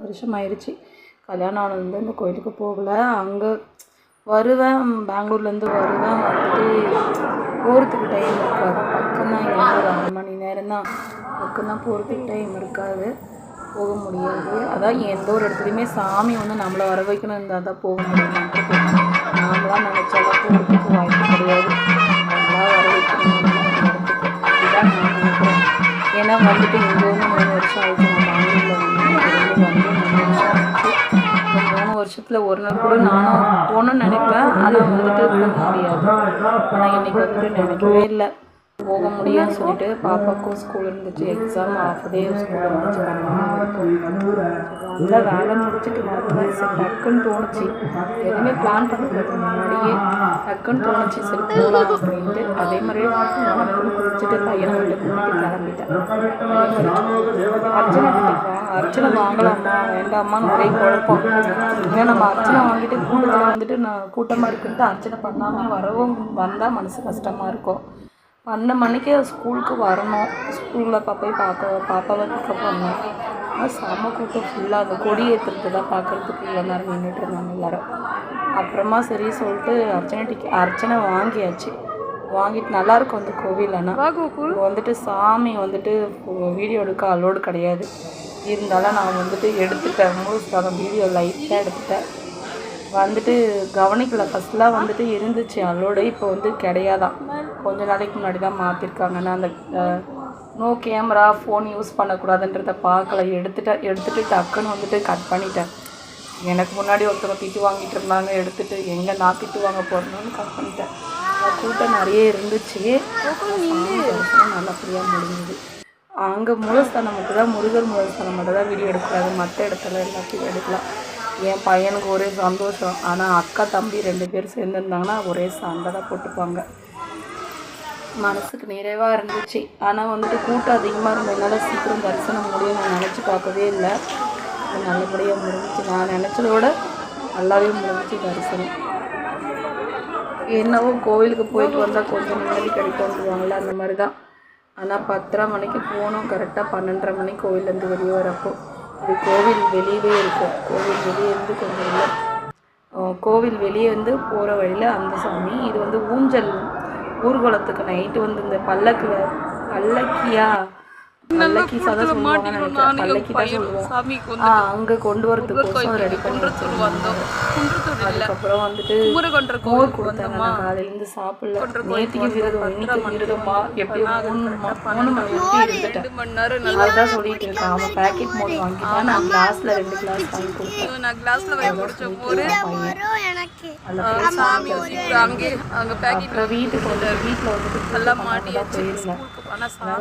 வருஷம் ஆயிடுச்சு கல்யாணம் ஆனதுலேருந்து அந்த கோயிலுக்கு போகல. அங்கே வருவேன். பெங்களூர்லேருந்து வருவேன். வந்துட்டு போகிறதுக்கு டைம் இருக்காது. பக்கம்தான் தான் ஒரு அரை மணி நேரம் தான் பக்கம்தான் போகிறதுக்கு டைம் இருக்காது. போக முடியாது. அதான் எந்த ஒரு இடத்துலையுமே சாமி வந்து நம்மளை வர வைக்கணும் இருந்தால் தான் போக முடியுமான்றது நாமளாக நினச்சாலும் போகிறதுக்கு வாய்ப்பு கிடையாது. நம்மளாக வர வைக்கணும் அந்த அப்படிதான் நான் நினைக்கிறேன். ஏன்னா வந்துட்டு இங்கே மூணு வருஷம் ஆயிடுச்சு நம்ம ஆங்கிலில் வந்து வந்து மூணு வருஷம் ஆயிடுச்சு மூணு வருஷத்தில் ஒரு நாள் கூட நானும் போகணும்னு நினைப்பேன். ஆனால் வந்துட்டு போக முடியாது. ஆனால் இன்னைக்கு வந்துட்டு நினைக்கவே இல்லை. போக முடியும்னு சொல்லிட்டு பாப்பாவுக்கும் ஸ்கூல் இருந்துச்சு. எக்ஸாம் ஆஃப் டே ஸ்கூல் இருந்துச்சு. நல்லா வேலை முடிச்சுட்டு சரி டக்குன்னு தோணுச்சு. எதுவுமே பிளான் பண்ணுறதுக்கு முன்னாடியே டக்குன்னு தோணுச்சு. சரி போகலாம் அப்படின்ட்டு அதே மாதிரியே டக்குன்னு குடிச்சிட்டு பையனை விட்டு கூட்டிட்டு கிளம்பிட்டேன். அர்ச்சனை கட்டிப்பா அர்ச்சனை வாங்கலாமா? வேண்டாமான்னு ஒரே குழப்பம். ஏன்னா நம்ம அர்ச்சனை வாங்கிட்டு கூட்டத்தில் வந்துட்டு நான் கூட்டமாக இருக்குன்ட்டு அர்ச்சனை பண்ணாமல் வரவும் வந்தால் மனசு கஷ்டமாக இருக்கும். பன்னெண்டு மணிக்கு ஸ்கூலுக்கு வரணும். ஸ்கூலில் போய் பார்க்க பாப்பாவை பிக்கப் பண்ணணும் ஆனால் செம கூட்டம் ஃபுல்லாக அந்த கொடி ஏற்றுறது தான் பார்க்குறதுக்கு இவ்வளோ நேரம் நின்றுட்டு இருந்தாங்க எல்லாரும். அப்புறமா சரி சொல்லிட்டு அர்ச்சனை டிக்கெட் அர்ச்சனை வாங்கியாச்சு. வாங்கிட்டு நல்லாயிருக்கும் அந்த கோவில் ஆனால் வந்துட்டு சாமி வந்துட்டு வீடியோ எடுக்க அலோடு கிடையாது. இருந்தாலும் நான் வந்துட்டு எடுத்துட்டேன். முழுசாக வீடியோ லைட்டாக எடுத்துட்டேன். வந்துட்டு கவனிக்கல. ஃபஸ்ட்லாம் வந்துட்டு இருந்துச்சு. அலோடு இப்போ வந்து கிடையாதான். கொஞ்ச நாளைக்கு முன்னாடி தான் மாற்றிருக்காங்கன்னா அந்த நோ கேமரா ஃபோன் யூஸ் பண்ணக்கூடாதுன்றத பார்க்கல. எடுத்துட்டு எடுத்துகிட்டு டக்குன்னு வந்துட்டு கட் பண்ணிட்டேன். எனக்கு முன்னாடி ஒருத்தவங்க திட்டு வாங்கிட்டு இருந்தாங்க. எடுத்துகிட்டு எங்கே நான் திட்டு வாங்க போகிறேன்னு கட் பண்ணிட்டேன். அந்த கூட்டம் நிறைய இருந்துச்சு. நல்லபடியாக முடிஞ்சுது. அங்கே மூலஸ்தானம் மட்டும் தான் முருகர் மூலஸ்தானம் மட்டும் தான் வீடியோ எடுக்கக்கூடாது. மற்ற இடத்துல எல்லாத்தையும் எடுக்கலாம். என் பையனுக்கு ஒரே சந்தோஷம். ஆனால் அக்கா தம்பி ரெண்டு பேரும் சேர்ந்துருந்தாங்கன்னா ஒரே சண்டை தான் போட்டுப்பாங்க. மனசுக்கு நிறைவாக இருந்துச்சு. ஆனால் வந்துட்டு கூட்டம் அதிகமாக இருந்ததுனால சீக்கிரம் தரிசனம் முடியும் நான் நினச்சி பார்க்கவே இல்லை. நல்லபடியாக முடிஞ்சிச்சு. நான் நினச்சத விட நல்லாவே முடிஞ்சிச்சு தரிசனம். என்னவோ கோவிலுக்கு போயிட்டு வந்தால் கொஞ்சம் நிம்மதி கிடைக்கும்ன்றவாங்களே அந்த மாதிரி தான். ஆனால் பத்தரை மணிக்கு போகணும். கரெக்டாக பன்னெண்டரை மணிக்கு கோவிலேருந்து வெளியே வரப்போ. இது கோவில் வெளியவே இருக்கும். கோவில் வெளியே இருந்து கொஞ்சம் இல்லை. கோவில் வெளியே வந்து போகிற வழியில் அந்த சாமி இது வந்து ஊஞ்சல் ஊர்வலத்துக்கு நைட்டு வந்து இந்த பல்லக்கில் பல்லக்கியா அங்கே கொண்டு வரதுக்கோசம் ரெடி அதுக்கப்புறம் வந்துட்டு மோர் கொடுத்தாங்க. காலையிலேருந்து சாப்பிடல. நேற்றுக்கு விரதம் இன்னைக்கு விரதமா எப்படி மூணு மூணு இருந்துட்டேன் அதுதான் சொல்லிட்டு இருக்கேன். அவன் பேக்கெட் மோர் வாங்கிட்டான். நான் கிளாஸ்ல ரெண்டு கிளாஸ் வாங்கி கொடுத்தேன். நான் கிளாஸ்ல அப்புறம் வீட்டுக்கு வந்து வீட்டில் வந்துட்டு பண்ண மாட்டி போயிருந்தேன்.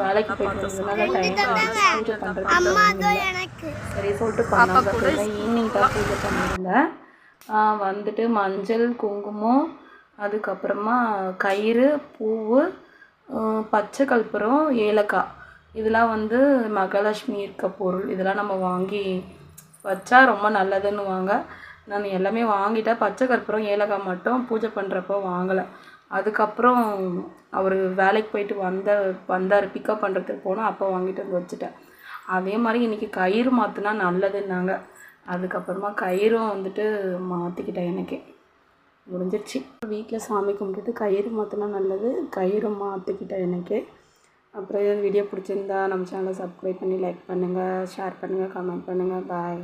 வேலைக்கு போயிட்டு பூஜை பண்ணுறதுக்கு சரி சொல்லிட்டு பண்ணாங்க ஈவினிங் தான் பூஜை பண்ணியிருந்தேன் வந்துட்டு மஞ்சள் குங்குமம் அதுக்கப்புறமா கயிறு பூவு பச்சை கற்பூரம் ஏலக்காய். இதெல்லாம் வந்து மகாலட்சுமி இருக்க பொருள். இதெல்லாம் நம்ம வாங்கி வச்சா ரொம்ப நல்லதுன்னுவாங்க. நான் எல்லாமே வாங்கிட்டேன். பச்சை கற்பூரம் ஏலக்காய் மட்டும் பூஜை பண்ணுறப்போ வாங்கலை. அதுக்கப்புறம் அவர் வேலைக்கு போயிட்டு வந்த வந்தார். பிக்கப் பண்ணுறதுக்கு போனால் அப்போ வாங்கிட்டு வந்து வச்சுட்டேன். அதே மாதிரி இன்றைக்கி கயிறு மாற்றினா நல்லதுன்னாங்க. அதுக்கப்புறமா கயிறும் வந்துட்டு மாற்றிக்கிட்டேன் எனக்கு. முடிஞ்சிருச்சு. வீட்டில் சாமி கும்பிட்டுட்டு கயிறு மாற்றினா நல்லது. கயிறும் மாற்றிக்கிட்டேன் எனக்கு. அப்புறம் வீடியோ பிடிச்சிருந்தா நம்ம சேனலை சப்ஸ்கிரைப் பண்ணி லைக் பண்ணுங்கள் ஷேர் பண்ணுங்கள் கமெண்ட் பண்ணுங்கள் பாய்